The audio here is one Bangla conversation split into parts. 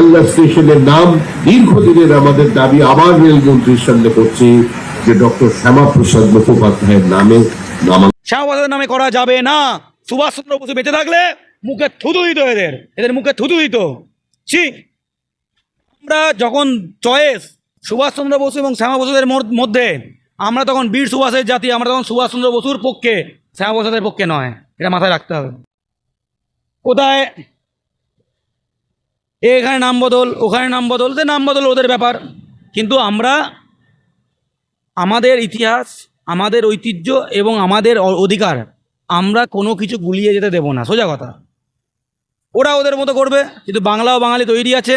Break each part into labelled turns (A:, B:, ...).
A: বাংলা স্টেশনের নাম দীর্ঘদিনের আমাদের দাবি, আবার রেলমন্ত্রীর সামনে করছি যে ডক্টর শ্যামাপ্রসাদ মুখোপাধ্যায়ের নামে
B: শ্যামাপ্রসাদের নামে করা যাবে না। সুভাষচন্দ্র বসু বেঁচে থাকলে মুখে থুতু দিত এদের। এদের মুখে থুতু দিত। ছি। আমরা যখন চয়েস সুভাষচন্দ্র বসু এবং শ্যামাপ্রসাদের মোর- মধ্যে, আমরা তখন বীর সুভাষের জাতি, আমরা তখন সুভাষচন্দ্র বসুর পক্ষে, শ্যামাপ্রসাদের পক্ষে নয়। এটা মাথায় রাখতে হবে। কোথায় এখানে নাম বদল, ওখানে নাম বদল যে নাম বদল ওদের ব্যাপার। কিন্তু আমরা আমাদের ইতিহাস, আমাদের ঐতিহ্য এবং আমাদের অধিকার, আমরা কোনো কিছু গুলিয়ে যেতে দেব না, সোজা কথা। ওরা ওদের মতো করবে, কিন্তু বাংলা ও বাঙালি তৈরি আছে।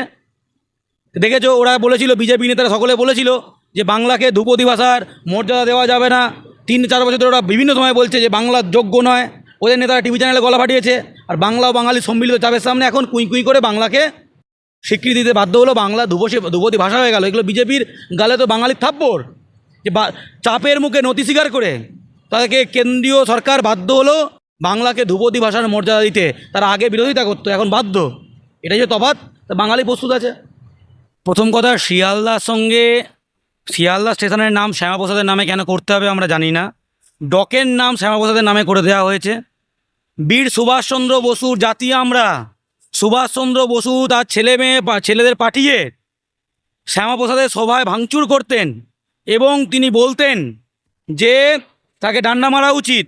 B: দেখেছ, ওরা বলেছিল, বিজেপি নেতারা সকলে বলেছিল যে বাংলাকে ধ্রুপদী ভাষার মর্যাদা দেওয়া যাবে না। তিন চার বছর ধরে ওরা বিভিন্ন সময় বলছে যে বাংলা যোগ্য নয়। ওদের নেতারা টিভি চ্যানেলে গলা ফাটিয়েছে। আর বাংলা ও বাঙালি সম্মিলিত চাপের সামনে এখন কুই কুই করে বাংলাকে স্বীকৃতি দিতে বাধ্য হলো বাংলা ধ্রুবসী ধ্রুপদী ভাষা হয়ে গেল। এগুলো বিজেপির গালে তো বাঙালির থাপ্পড়। যে চাপের মুখে নথি স্বীকার করে তাদেরকে কেন্দ্রীয় সরকার বাধ্য হলো বাংলাকে ধ্রুপদী ভাষার মর্যাদা দিতে। তারা আগে বিরোধিতা করতো, এখন বাধ্য। এটাই যে তফাত বাঙালি প্রস্তুত আছে। প্রথম কথা, শিয়ালদার সঙ্গে শিয়ালদা স্টেশনের নাম শ্যামাপ্রসাদের নামে কেন করতে হবে আমরা জানি না। ডকের নাম শ্যামাপ্রসাদের নামে করে দেওয়া হয়েছে। বীর সুভাষচন্দ্র বসুর জাতি আমরা। সুভাষচন্দ্র বসু তার ছেলে মেয়ে ছেলেদের পাঠিয়ে শ্যামাপ্রসাদের সভায় ভাঙচুর করতেন এবং তিনি বলতেন যে তাকে ডান্ডা মারা উচিত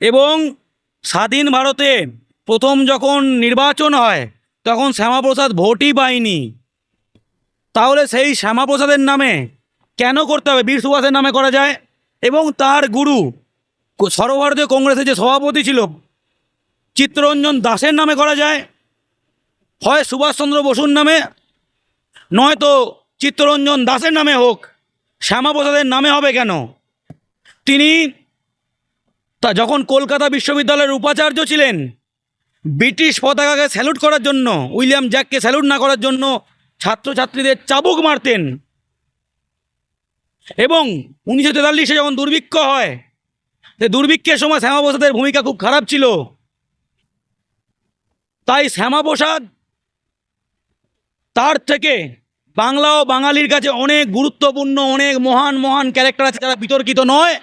B: এবং স্বাধীন ভারতে প্রথম যখন নির্বাচন হয়, তখন শ্যামাপ্রসাদ ভোটই পায়নি। তাহলে সেই শ্যামাপ্রসাদের নামে কেন করতে হবে? বীর সুভাষের নামে করা যায় এবং তার গুরু সর্বভারতীয় কংগ্রেসের যে সভাপতি ছিল, চিত্তরঞ্জন দাসের নামে করা যায় হয় সুভাষচন্দ্র বসুর নামে, নয়তো চিত্তরঞ্জন দাসের নামে হোক শ্যামাপ্রসাদের নামে হবে কেন? তিনি তা যখন কলকাতা বিশ্ববিদ্যালয়ের উপাচার্য ছিলেন, ব্রিটিশ পতাকাকে স্যালুট করার জন্য, উইলিয়াম জ্যাককে স্যালুট না করার জন্য ছাত্রছাত্রীদের চাবুক মারতেন। এবং উনিশশো তেতাল্লিশে যখন দুর্ভিক্ষ হয় দুর্ভিক্ষের সময় শ্যামাপ্রসাদের ভূমিকা খুব খারাপ ছিল। তাই শ্যামাপ্রসাদ তার থেকে বাংলা ও বাঙালির কাছে অনেক গুরুত্বপূর্ণ, অনেক মহান মহান ক্যারেক্টার আছে যারা বিতর্কিত নয়।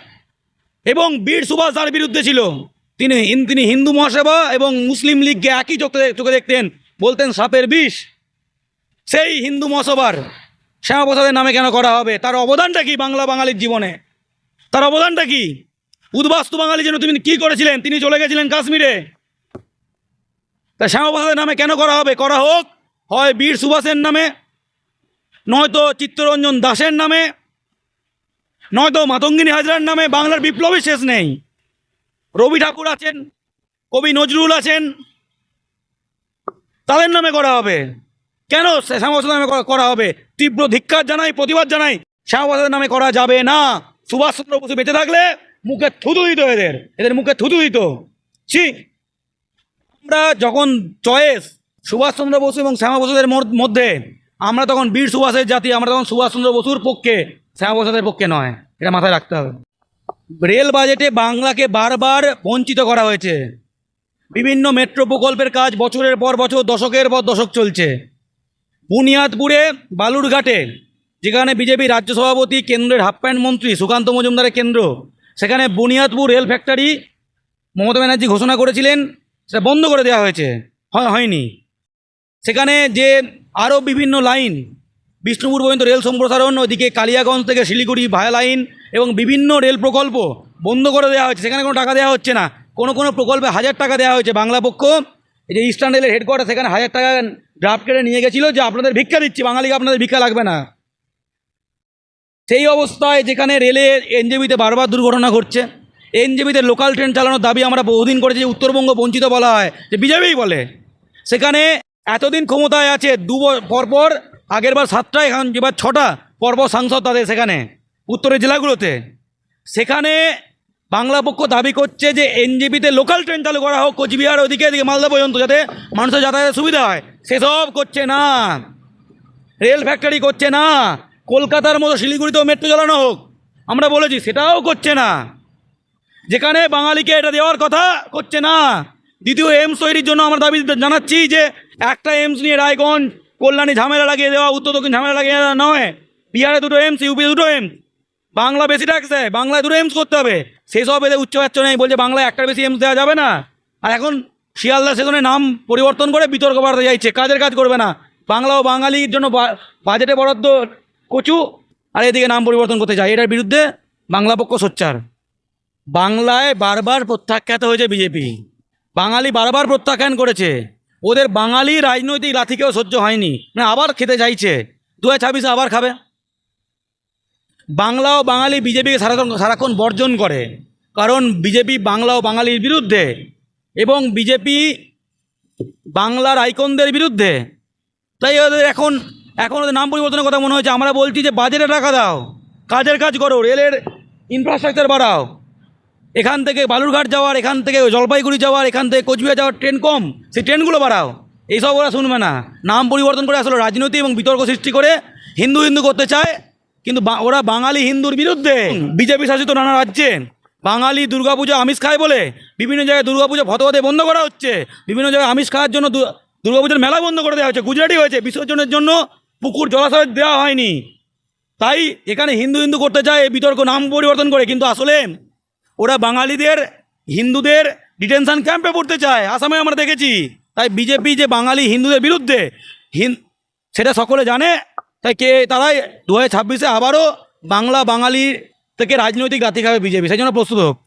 B: এবং বীর সুভাষ তার বিরুদ্ধে ছিল। তিনি তিনি হিন্দু মহাসভা এবং মুসলিম লীগকে একই চোখে চোখে দেখতেন, বলতেন সাপের বিষ। সেই হিন্দু মহাসভার শ্যামাপ্রসাদের নামে কেন করা হবে? তার অবদানটা কি বাংলা বাঙালির জীবনে? তার অবদানটা কি? উদ্বাস্তু বাঙালি যেন তিনি কী করেছিলেন? তিনি চলে গেছিলেন কাশ্মীরে। তা শ্যামাপ্রসাদের নামে কেন করা হবে? করা হোক। হয় বীর সুভাষের নামে, নয়তো চিত্তরঞ্জন দাসের নামে, নয়তো মাতঙ্গিনী হাজরার নামে বাংলার বিপ্লবী শেষ নেই। রবি ঠাকুর আছেন, কবি নজরুল আছেন, তাদের নামে করা হবে। কেন শ্যামাপ্রসাদের নামে করা- করা হবে? তীব্র ধিক্কার জানাই, প্রতিবাদ জানাই শ্যামাপ্রসাদের নামে করা যাবে না। সুভাষচন্দ্র বসু বেঁচে থাকলে মুখে থুতু দিত এদের এদের মুখে থুতু দিত। ছি। আমরা যখন চয়েস সুভাষচন্দ্র বসু এবং শ্যামাপ্রসাদের মোর- মধ্যে, আমরা তখন বীর সুভাষের জাতি, আমরা তখন সুভাষচন্দ্র বসুর পক্ষে শ্যামাপ্রসাদের পক্ষে নয়। এটা মাথায় রাখতে হবে। রেল বাজেটে বাংলাকে বারবার বঞ্চিত করা হয়েছে। বিভিন্ন মেট্রো প্রকল্পের কাজ বছরের পর বছর, দশকের পর দশক চলছে। বুনিয়াদপুরে, বালুরঘাটে, যেখানে বিজেপি রাজ্য সভাপতি, কেন্দ্রের হাফ প্যান্ট মন্ত্রী সুকান্ত মজুমদারের কেন্দ্র, সেখানে বুনিয়াদপুর রেল ফ্যাক্টরি মমতা ব্যানার্জি ঘোষণা করেছিলেন, সেটা বন্ধ করে দেওয়া হয়েছে। হয় হয়নি। সেখানে যে আরও বিভিন্ন লাইন, বিষ্ণুপুর পর্যন্ত রেল সম্প্রসারণ ওদিকে কালিয়াগঞ্জ থেকে শিলিগুড়ি ভায়া লাইন এবং বিভিন্ন রেল প্রকল্প বন্ধ করে দেওয়া হয়েছে। সেখানে কোনো টাকা দেওয়া হচ্ছে না। কোনো কোনো প্রকল্পে হাজার টাকা দেওয়া হয়েছে। বাংলা পক্ষ এই যে ইস্টার্ন রেলের হেডকোয়ার্টার সেখানে হাজার টাকা ড্রাফট কেটে নিয়ে গেছিল যে আপনাদের ভিক্ষা দিচ্ছি। বাঙালিকে আপনাদের ভিক্ষা লাগবে না। সেই অবস্থায় যেখানে রেলে এনজেবিতে বারবার দুর্ঘটনা ঘটছে। এনজেবিতে লোকাল ট্রেন চালানোর দাবি আমরা বহুদিন করেছি। উত্তরবঙ্গ বঞ্চিত বলা হয়, যে বিজেপিই বলে। সেখানে এতদিন ক্ষমতায় আছে, দু পরপর, আগেরবার সাতটা এখন এবার ছটা, পরপর সাংসদ তাদের সেখানে, উত্তরের জেলাগুলোতে। সেখানে বাংলা পক্ষ দাবি করছে যে এনজিপিতে লোকাল ট্রেন চালু করা হোক, কোচবিহার ওদিকে, এদিকে মালদা পর্যন্ত, যাতে মানুষের যাতায়াতের সুবিধা হয়। সেসব করছে না। রেল ফ্যাক্টরি করছে না। কলকাতার মতো শিলিগুড়িতেও মেট্রো চালানো হোক। আমরা বলেছি, সেটাও করছে না। যেখানে বাঙালিকে এটা দেওয়ার কথা, করছে না। দ্বিতীয় এমস তৈরির জন্য আমরা দাবি জানাচ্ছি যে একটা এমস নিয়ে রায়গঞ্জ, কল্যাণী ঝামেলা লাগিয়ে দেওয়া, উত্তর দক্ষিণ ঝামেলা লাগিয়ে দেওয়া নয়। বিহারে দুটো এমস ইউপি দুটো এমস বাংলা বেশি ট্যাক্স দেয় বাংলায় দুটো এমস করতে হবে। সেসব এদের উচ্চবাচ্য নেই, বলছে বাংলায় একটার বেশি এমস দেওয়া যাবে না। আর এখন শিয়ালদা সেখানে নাম পরিবর্তন করে বিতর্ক বাড়াতে যাইছে কাজের কাজ করবে না। বাংলা ও বাঙালির জন্য বাজেটে বরাদ্দ কচু, আর এদিকে নাম পরিবর্তন করতে যায় এটার বিরুদ্ধে বাংলা পক্ষ সোচ্চার। বাংলায় বারবার প্রত্যাখ্যাত হয়েছে বিজেপি। বাঙালি বারবার প্রত্যাখ্যান করেছে। ওদের বাঙালি রাজনৈতিক লাথিকেও সহ্য হয়নি। মানে আবার খেতে চাইছে। দু হাজার আবার খাবে। বাংলা ও বাঙালি বিজেপিকে সারাক্ষণ সারাক্ষণ বর্জন করে। কারণ বিজেপি বাংলা ও বাঙালির বিরুদ্ধে এবং বিজেপি বাংলার আইকনদের বিরুদ্ধে। তাই ওদের এখন এখন ওদের নাম পরিবর্তনের কথা মনে হয়েছে। আমরা বলছি যে বাজেটে টাকা দাও। কাজের কাজ করো। রেলের ইনফ্রাস্ট্রাকচার বাড়াও। এখান থেকে বালুরঘাট যাওয়ার, এখান থেকে জলপাইগুড়ি যাওয়ার, এখান থেকে কোচবিহার যাওয়ার ট্রেন কম। সেই ট্রেনগুলো বাড়াও। এইসব ওরা শুনবে না। নাম পরিবর্তন করে আসলে রাজনীতি এবং বিতর্ক সৃষ্টি করে হিন্দু হিন্দু করতে চায়, কিন্তু ওরা বাঙালি হিন্দুর বিরুদ্ধে বিজেপি শাসিত নানা রাজ্যে বাঙালি দুর্গাপুজো আমিষ খায় বলে বিভিন্ন জায়গায় দুর্গাপুজো ফতোয়াতে বন্ধ করা হচ্ছে। বিভিন্ন জায়গায় আমিষ খাওয়ার জন্য দুর্গাপুজোর মেলা বন্ধ করে দেওয়া হচ্ছে গুজরাটি হয়েছে। বিসর্জনের জন্য পুকুর জলাশয় দেওয়া হয়নি। তাই এখানে হিন্দু হিন্দু করতে চায় বিতর্ক নাম পরিবর্তন করে। কিন্তু আসলে ওরা বাঙালিদের, হিন্দুদের ডিটেনশন ক্যাম্পে পড়তে চায়। আসামে আমরা দেখেছি। তাই বিজেপি যে বাঙালি, হিন্দুদের বিরুদ্ধে, হিন, সেটা সকলে জানে। তাই কে, তারাই দু হাজার ছাব্বিশে আবারও বাংলা বাঙালি থেকে রাজনৈতিক গাতি খাবে বিজেপি। সেই জন্য প্রস্তুত হোক।